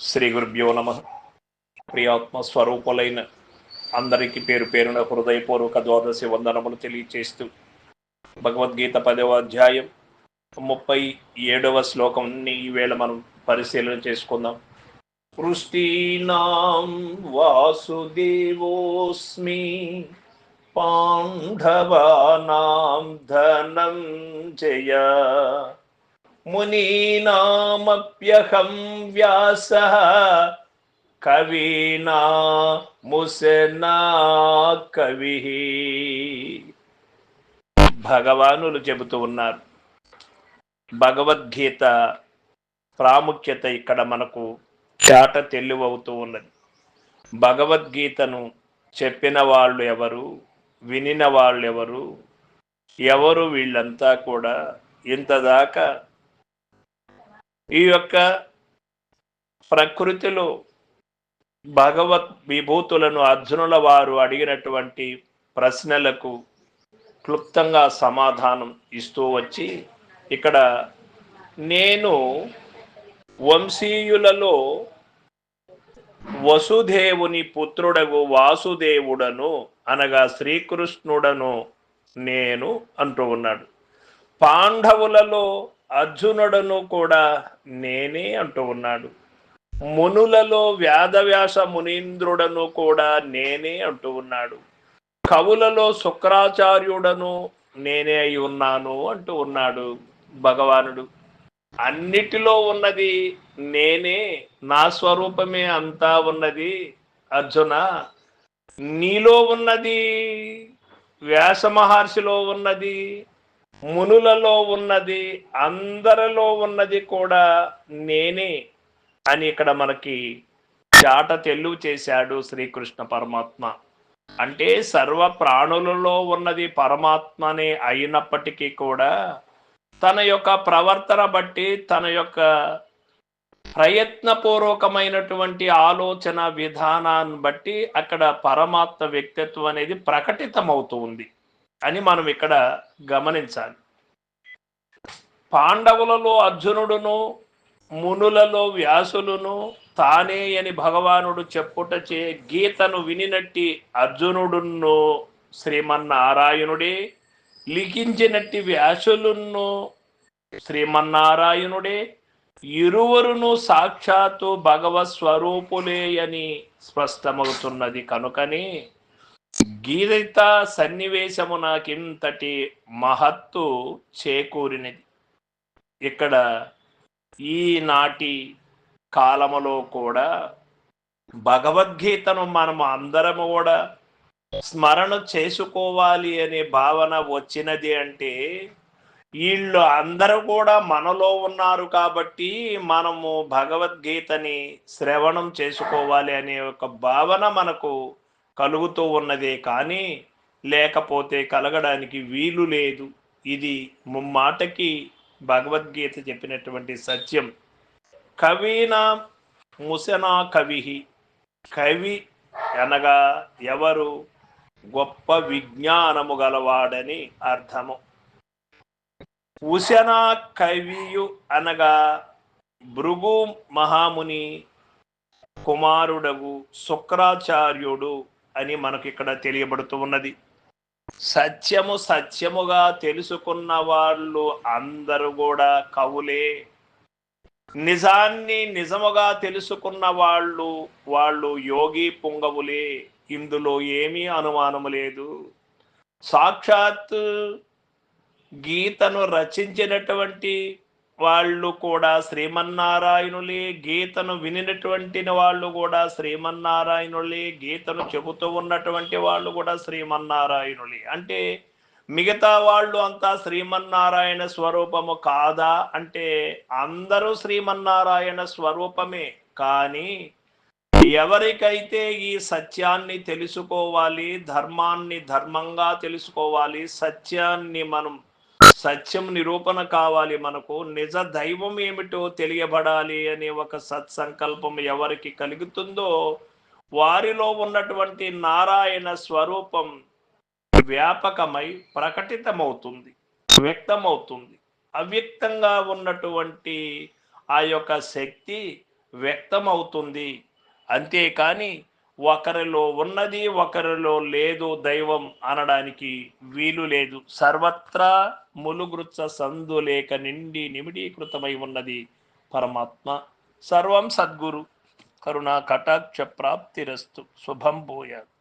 శ్రీ గురుభ్యో నమ. ప్రియాత్మ స్వరూపులైన అందరికీ పేరు పేరున హృదయపూర్వక ద్వాదశి వందనములు తెలియచేస్తూ భగవద్గీత పదవ అధ్యాయం ముప్పై ఏడవ శ్లోకంని ఈవేళ మనం పరిశీలన చేసుకుందాం. పృష్టీనాం వాసుదేవోస్మి పాండవానాం ధనం జయ మునీనామప్యహం వ్యాస కవీనా ముసనా కవి భగవానులు చెబుతూ ఉన్నారు. భగవద్గీత ప్రాముఖ్యత ఇక్కడ మనకు చాట తెలివవుతూ ఉన్నది. భగవద్గీతను చెప్పిన వాళ్ళు ఎవరు వినిన వాళ్ళు ఎవరు ఎవరు వీళ్ళంతా కూడా ఇంతదాకా ఈ యొక్క ప్రకృతిలో భగవత్ విభూతులను అర్జునుల వారు అడిగినటువంటి ప్రశ్నలకు క్లుప్తంగా సమాధానం ఇస్తూ వచ్చి ఇక్కడ నేను వంశీయులలో వసుదేవుని పుత్రుడగు వాసుదేవుడను అనగా శ్రీకృష్ణుడను నేను అంటూ ఉన్నాడు. పాండవులలో అర్జునుడను కూడా నేనే అంటూ ఉన్నాడు. మునులలో వ్యాధవ్యాస మునీంద్రుడను కూడా నేనే అంటూ ఉన్నాడు. కవులలో శుక్రాచార్యుడను నేనే అయి ఉన్నాను అంటూ ఉన్నాడు భగవానుడు. అన్నిటిలో ఉన్నది నేనే నా స్వరూపమే అంతా ఉన్నది అర్జున. నీలో ఉన్నది వ్యాస మహర్షిలో ఉన్నది మునులలో ఉన్నది అందరిలో ఉన్నది కూడా నేనే అని ఇక్కడ మనకి చాట తెలుగు చేశాడు శ్రీకృష్ణ పరమాత్మ. అంటే సర్వ ప్రాణులలో ఉన్నది పరమాత్మనే అయినప్పటికీ కూడా తన యొక్క ప్రవర్తన బట్టి తన యొక్క ప్రయత్నపూర్వకమైనటువంటి ఆలోచన విధానాన్ని బట్టి అక్కడ పరమాత్మ వ్యక్తిత్వం అనేది ప్రకటితమవుతూ ఉంది. అని మనం ఇక్కడ గమనించాలి. పాండవులలో అర్జునుడును మునులలో వ్యాసులను తానే అని భగవానుడు చెప్పుటచే గీతను వినినట్టి అర్జునుడును శ్రీమన్నారాయణుడే లిఖించినట్టి వ్యాసులను శ్రీమన్నారాయణుడే ఇరువురును సాక్షాత్తు భగవత్ స్వరూపులే అని స్పష్టమవుతున్నది. కనుకనే గీత సన్నివేశము నాకింతటి మహత్తు చేకూరినది. ఇక్కడ ఈనాటి కాలములో కూడా భగవద్గీతను మనము అందరము కూడా స్మరణ చేసుకోవాలి అనే భావన వచ్చినది అంటే వీళ్ళు అందరూ కూడా మనలో ఉన్నారు కాబట్టి మనము భగవద్గీతని శ్రవణం చేసుకోవాలి అనే ఒక భావన మనకు కలుగుతూ ఉన్నదే కానీ లేకపోతే కలగడానికి వీలు లేదు. ఇది ముమ్మాటకి భగవద్గీత చెప్పినటువంటి సత్యం. కవీనా ముసనా కవి కవి అనగా ఎవరు? గొప్ప విజ్ఞానము గలవాడని అర్థము. ఉశనా కవియు అనగా భృగు మహాముని కుమారుడగు శుక్రాచార్యుడు అని మనకి ఇక్కడ తెలియబడుతూ ఉన్నది. సత్యము సత్యముగా తెలుసుకున్న వాళ్ళు అందరూ కూడా కవులే. నిజాన్ని నిజముగా తెలుసుకున్న వాళ్ళు వాళ్ళు యోగి పుంగవులే. ఇందులో ఏమీ అనుమానము లేదు. సాక్షాత్ గీతను రచించినటువంటి వాళ్ళు కూడా శ్రీమన్నారాయణులే గీతను వినినటువంటి వాళ్ళు కూడా శ్రీమన్నారాయణులే గీతను చెబుతూ ఉన్నటువంటి వాళ్ళు కూడా శ్రీమన్నారాయణులే. అంటే మిగతా వాళ్ళు అంతా శ్రీమన్నారాయణ స్వరూపము కాదా? అంటే అందరూ శ్రీమన్నారాయణ స్వరూపమే. కానీ ఎవరికైతే ఈ సత్యాన్ని తెలుసుకోవాలి ధర్మాన్ని ధర్మంగా తెలుసుకోవాలి సత్యాన్ని మనం సత్యం నిరూపణ కావాలి మనకు. నిజ దైవం ఏమిటో తెలియబడాలి అనే ఒక సత్సంకల్పం ఎవరికి కలుగుతుందో వారిలో ఉన్నటువంటి నారాయణ స్వరూపం వ్యాపకమై ప్రకటితమవుతుంది వ్యక్తమవుతుంది. అవ్యక్తంగా ఉన్నటువంటి ఆ యొక్క శక్తి వ్యక్తమవుతుంది. అంతేకాని ఒకరిలో ఉన్నది ఒకరిలో లేదు దైవం అనడానికి వీలు లేదు. సర్వత్రా ములుగృత్స సందు లేక నిండి నిమిడీకృతమై ఉన్నది పరమాత్మ. సర్వం సద్గురు. కరుణా కటాక్ష ప్రాప్తిరస్తు. శుభం భూయాత్.